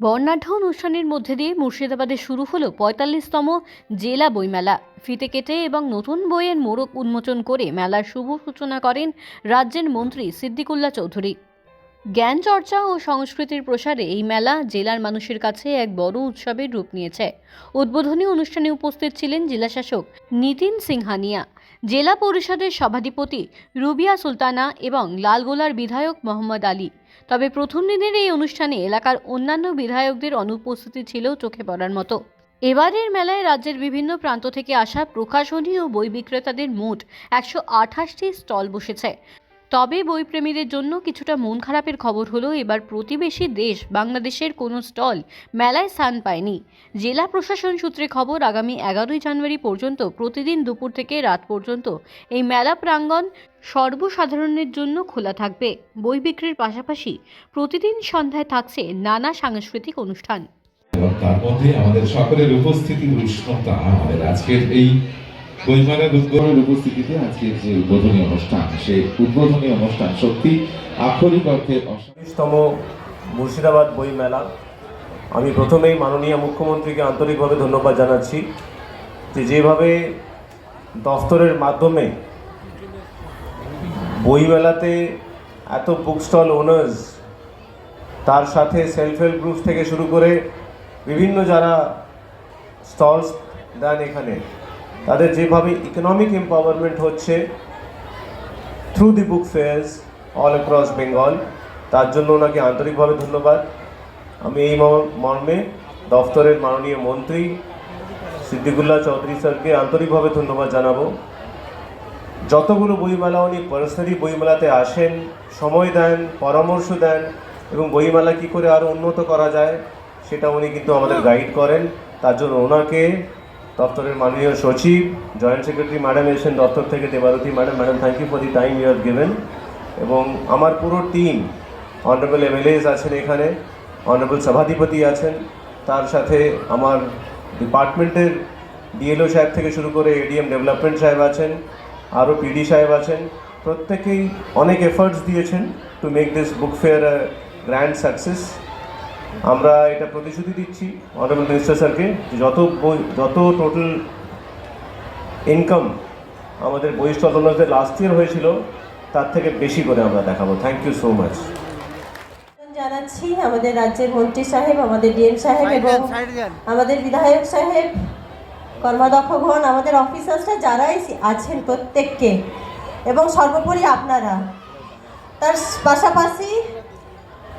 বর্ণাঢ্য অনুষ্ঠানের মধ্যে দিয়ে মুর্শিদাবাদে শুরু হলো পঁয়তাল্লিশতম জেলা বইমেলা। ফিতে কেটে এবং নতুন বইয়ের মোড়ক উন্মোচন করে মেলার শুভ সূচনা করেন রাজ্যের মন্ত্রী সিদ্দিকুল্লা চৌধুরী। জ্ঞান চর্চা ও সংস্কৃতির প্রসারে এই মেলা জেলার মানুষের কাছে এক বড় উৎসবের রূপ নিয়েছে। উদ্বোধনী অনুষ্ঠানে উপস্থিত ছিলেন জেলাশাসক নিতিন সিংহানিয়া। জেলা পরিষদের সভাধিপতি রুবিয়া সুলতানা এবং লালগোলার বিধায়ক মোহাম্মদ আলী। তবে প্রথম দিনের এই অনুষ্ঠানে এলাকার অন্যান্য বিধায়কদের অনুপস্থিতি ছিল চোখে পড়ার মতো। এবারের মেলায় রাজ্যের বিভিন্ন প্রান্ত থেকে আসা প্রকাশনী ও বই বিক্রেতাদের মোট একশো আঠাশটি স্টল বসেছে। তবে বইপ্রেমীদের জন্য কিছুটা মন খারাপের খবর হলো, এবার প্রতিবেশী দেশ বাংলাদেশের কোনো স্টল মেলায় স্থান পায়নি। জেলা প্রশাসন সূত্রে খবর, আগামী এগারোই জানুয়ারি পর্যন্ত, প্রতিদিন দুপুর থেকে রাত পর্যন্ত, এই মেলা প্রাঙ্গণ সর্বসাধারণের জন্য খোলা থাকবে। বই বিক্রির পাশাপাশি প্রতিদিন সন্ধ্যায় থাকছে নানা সাংস্কৃতিক অনুষ্ঠান। এবং তার মধ্যে আমাদের সকলের উপস্থিতির উষ্ণতা আমাদের আজকের এই বইমেলার উদ্বোধনের উপস্থিতিতে আজকের যে উদ্বোধনী অনুষ্ঠান, সেই উদ্বোধনী অনুষ্ঠান সত্যি আক্ষরিক অর্থে অসাধারণ। মুর্শিদাবাদ বই মেলা আমি প্রথমেই মাননীয় মুখ্যমন্ত্রীকে আন্তরিকভাবে ধন্যবাদ জানাচ্ছি যে যেভাবে দফতরের মাধ্যমে বইমেলাতে এত বুক স্টল ওনার্স তার সাথে সেলফ হেল্প গ্রুপ থেকে শুরু করে বিভিন্ন যারা স্টলস দেন এখানে তাদের যেভাবে ইকোনমিক এম্পাওয়ারমেন্ট হচ্ছে through the book fairs all across Bengal তার জন্য ওনাকে আন্তরিকভাবে ধন্যবাদ। আমি এই মর- মর্মে দফতরের মাননীয় মন্ত্রী সিদ্দিকুল্লাহ চৌধুরী স্যারকে আন্তরিকভাবে ধন্যবাদ জানাব। যতগুলো বইমেলা উনি পার্সোনালি বইমেলাতে আসেন, সময় দেন, পরামর্শ দেন এবং বইমেলা কী করে আরও উন্নত করা যায়, সেটা উনি কিন্তু আমাদের গাইড করেন। তার জন্য ওনাকে দপ্তরের মাননীয় সচিব, জয়েন্ট সেক্রেটারি ম্যাডাম এসেছেন দপ্তর থেকে, Debarati madam madam thank you for the time you have given এবং আমার পুরো টিম অনারেবল এমএলএস আছেন এখানে অনারেবল সভাধিপতি আছেন। তার সাথে আমার ডিপার্টমেন্টের ডিএলও সাহেব থেকে শুরু করে এডিএম ডেভেলপমেন্ট সাহেব আছেন, আরও পিডি সাহেব আছেন। প্রত্যেকেই অনেক এফার্টস দিয়েছেন to make this book fair grand success আমরা এটা প্রতিশ্রুতি দিচ্ছি অনারেবল মিনিস্টার স্যারকে যত বই যত টোটাল ইনকাম আমাদের বই স্টল লাস্ট ইয়ার হয়েছিল তার থেকে বেশি করে আমরা দেখাবো। থ্যাংক ইউ সো মাচ জানাচ্ছি আমাদের রাজ্যের মন্ত্রী সাহেব আমাদের ডিএম সাহেব এবং আমাদের বিধায়ক সাহেব কর্মাধ্যক্ষগণ আমাদের অফিসার্সরা যারাই আছেন প্রত্যেককে এবং সর্বোপরি আপনারা। তার পাশাপাশি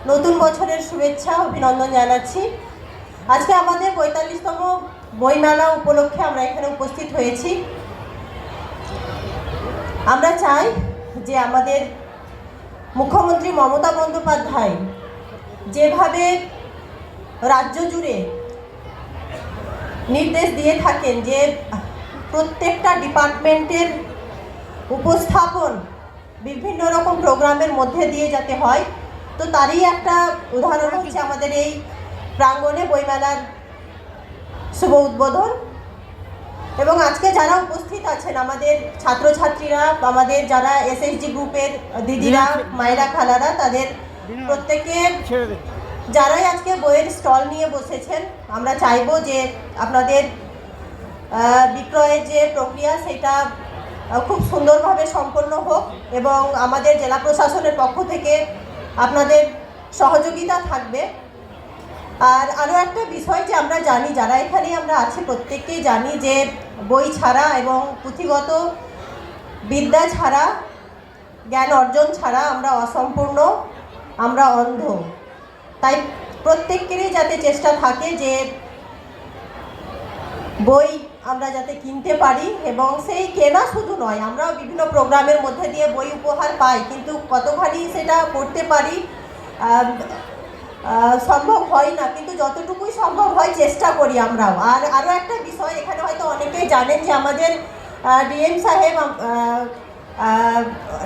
নতুন বছরের শুভেচ্ছা, অভিনন্দন জানাচ্ছি। আজকে আমাদের পঁয়তাল্লিশতম বইমেলা উপলক্ষে আমরা এখানে উপস্থিত হয়েছি। আমরা চাই যে আমাদের মুখ্যমন্ত্রী মমতা বন্দ্যোপাধ্যায় যেভাবে রাজ্য জুড়ে নির্দেশ দিয়ে থাকেন যে প্রত্যেকটা ডিপার্টমেন্টের উপস্থাপন বিভিন্ন রকম প্রোগ্রামের মধ্যে দিয়ে যাতে হয় তো তারই একটা উদাহরণ হচ্ছে আমাদের এই প্রাঙ্গণে বইমেলার শুভ উদ্বোধন। এবং আজকে যারা উপস্থিত আছেন আমাদের ছাত্রছাত্রীরা আমাদের যারা এসএসজি গ্রুপের দিদিরা মায়েরা খালারা তাদের প্রত্যেকে যারাই আজকে বইয়ের স্টল নিয়ে বসেছেন আমরা চাইব যে আপনাদের বিক্রয়ের যে প্রক্রিয়া সেটা খুব সুন্দরভাবে সম্পন্ন হোক এবং আমাদের জেলা প্রশাসনের পক্ষ থেকে আপনাদের সহযোগিতা থাকবে। আর আরও একটা বিষয় যে আমরা জানি, যারা এখানে আমরা আছি, প্রত্যেককেই জানি যে বই ছাড়া এবং পুঁথিগত বিদ্যা ছাড়া, জ্ঞান অর্জন ছাড়া আমরা অসম্পূর্ণ, আমরা অন্ধ। তাই প্রত্যেকেরই যাতে চেষ্টা থাকে যে বই আমরা যাতে কিনতে পারি এবং সেই কেনা শুধু নয়, আমরাও বিভিন্ন প্রোগ্রামের মধ্যে দিয়ে বই উপহার পাই, কিন্তু কতখানি সেটা পড়তে পারি সম্ভব হয় না, কিন্তু যতটুকুই সম্ভব হয় চেষ্টা করি আমরাও। আর আরও একটা বিষয়, এখানে হয়তো অনেকেই জানেন যে আমাদের ডিএম সাহেব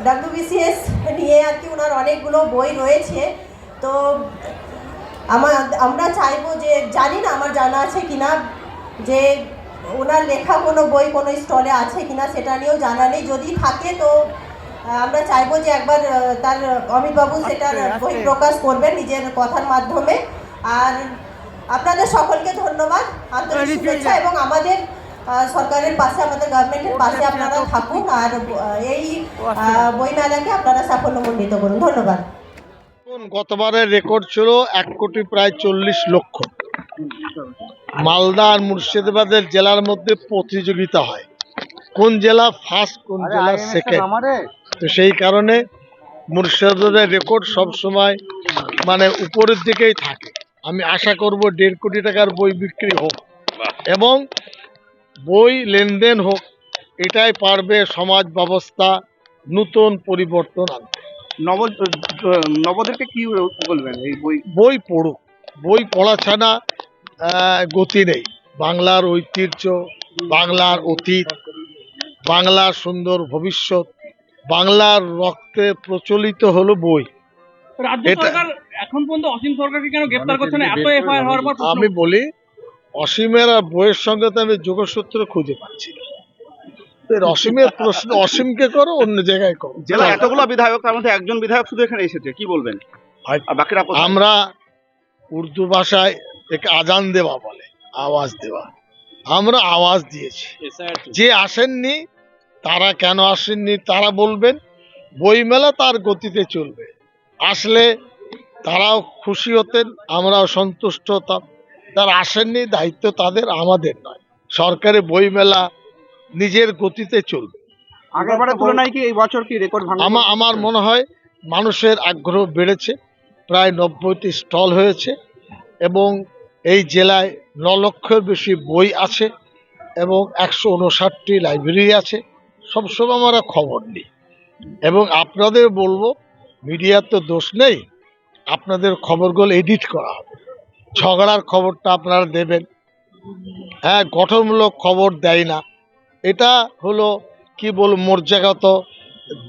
ডাব্লিউবিসিএস নিয়ে আর কি ওনার অনেকগুলো বই রয়েছে। তো আমার আমরা চাইব যে, জানি না আমার জানা আছে কিনা, যে ওনার লেখা কোনো বই কোনো স্টলে আছে কিনা সেটা নিয়েও জানা নেই। যদি থাকে তো আমরা চাইব যে একবার তার অমিতবাবু সেটার বই প্রকাশ করবেন নিজের কথার মাধ্যমে। আর আপনাদের সকলকে ধন্যবাদ। আন্তরিক শুভেচ্ছা এবং আমাদের সরকারের পাশে আমাদের গভর্নমেন্টের পাশে আপনারা থাকুন। আর এই আহ, বইমেলাকে আপনারা সাফল্যমণ্ডিত করুন। ধন্যবাদ। গতবারের রেকর্ড ছিল এক কোটি প্রায় চল্লিশ লক্ষ। মালদা আর মুর্শিদাবাদের জেলার মধ্যে প্রতিযোগিতা হয়। কোন জেলা ফার্স্ট কোন জেলা সেকেন্ড তো সেই কারণে মুর্শিদাবাদের রেকর্ড সব সময় মানে উপরের দিকেই থাকে। আমি আশা করব দেড় কোটি টাকার বই বিক্রি হোক এবং বই লেনদেন হোক এটাই পারবে সমাজ ব্যবস্থা নতুন পরিবর্তন আনতে। নব নবদেরকে কি বলবেন এই বই? বই পড়ুক। বই পড়া ছাড়া গতি নেই। বাংলার ঐতিহ্য বাংলার অতীত বাংলার সুন্দর ভবিষ্যৎ বাংলার রক্তে প্রচলিত হলো বই। রাজ্য এটা- সরকার এখন পর্যন্ত অসীম সরকারকে কেন গ্রেপ্তার করছে না? এত এফআইআর হওয়ার পর আমি বলি অসীমের আর বইয়ের সঙ্গে তো আমি যোগসূত্র খুঁজে পাচ্ছি না। অসীমের প্রশ্ন অসীমকে করো অন্য জায়গায় করো। জেলা এতগুলো বিধায়ক তার মধ্যে একজন বিধায়ক শুধু এখানে এসেছে কি বলবেন? বাকিরা আমরা উর্দু ভাষায় একে আজান দেওয়া বলে আওয়াজ দেওয়া। আমরা আওয়াজ দিয়েছি। যে আসেননি তারা কেন আসেননি তারা বলবেন বইমেলা তার গতিতে চলবে। আসলে তারাও খুশি হতেন আমরাও সন্তুষ্ট হতাম। তারা আসেননি দায়িত্ব তাদের আমাদের নয়। সরকারি বইমেলা নিজের গতিতে চলবে। আগেরবারের তুলনায় কি এই বছর কি রেকর্ড আমার আমার মনে হয় মানুষের আগ্রহ বেড়েছে। প্রায় নব্বইটি স্টল হয়েছে এবং এই জেলায় ন লক্ষের বেশি বই আছে এবং একশো উনষাটটি লাইব্রেরি আছে। সবসময় আমরা খবর নিই। এবং আপনাদের বলব, মিডিয়ার তো দোষ নেই, আপনাদের খবরগুলো এডিট করা হবে। ঝগড়ার খবরটা আপনারা দেবেন। হ্যাঁ গঠনমূলক খবর দেয় না। এটা হলো কি বল মর্যাগত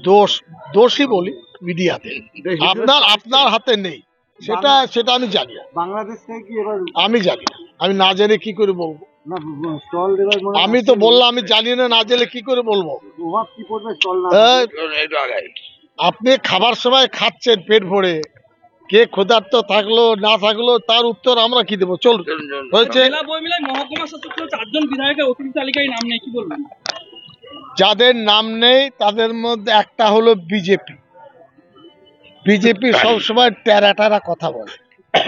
দোষ, দোষই বলি। মিডিয়াতে। আপনার আপনার হাতে নেই। সেটা সেটা আমি জানি না। বাংলাদেশ থেকে কি এবার আমি জানি না। আমি না জেনে কি করে বলব? আমি তো বললাম আমি জানি না না জেনে কি করে বলব? আপনি খাবার সময় খাচ্ছেন পেট ভরে। কে ক্ষুধার্ত থাকল না থাকল তার উত্তর আমরা কি দেবো? চল হয়েছে? যাদের নাম নেই তাদের মধ্যে একটা হলো বিজেপি। বিজেপি সবসময় টেরা টেরা কথা বলে।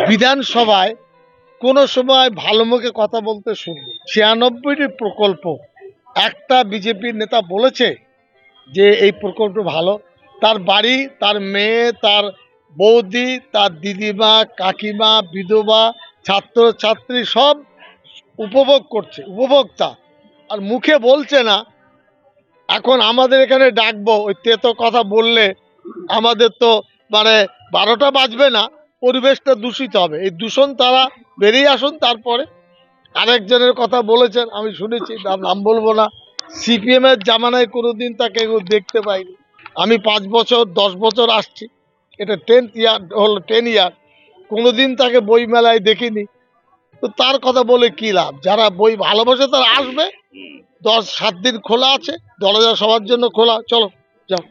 বিধানসভায় কোনো সময় ভালো মুখে কথা বলতে শুনব ছিয়ানব্বইটি প্রকল্প একটা বিজেপির নেতা বলেছে যে এই প্রকল্প ভালো। তার বাড়ি তার মেয়ে তার বৌদি তার দিদিমা কাকিমা বিধবা ছাত্র ছাত্রী সব উপভোগ করছে উপভোক্তা। আর মুখে বলছে না এখন আমাদের এখানে ডাকবো। ওই তেতো কথা বললে আমাদের তো মানে বারোটা বাজবে না, পরিবেশটা দূষিত হবে। এই দূষণ তারা বেরিয়ে আসুন, তারপরে আরেকজনের কথা বলেছেন, আমি শুনেছি, তার নাম বলব না। সিপিএম এর জামানায় কোনোদিন তাকে দেখতে পাইনি আমি পাঁচ বছর, দশ বছর আসছি, এটা টেন্থ ইয়ার হল টেন ইয়ার কোনোদিন তাকে বই মেলায় দেখিনি। তো তার কথা বলে কি লাভ? যারা বই ভালোবাসে তারা আসবে। দশ, সাত দিন খোলা আছে, দরজা সবার জন্য খোলা। চলো, যাও।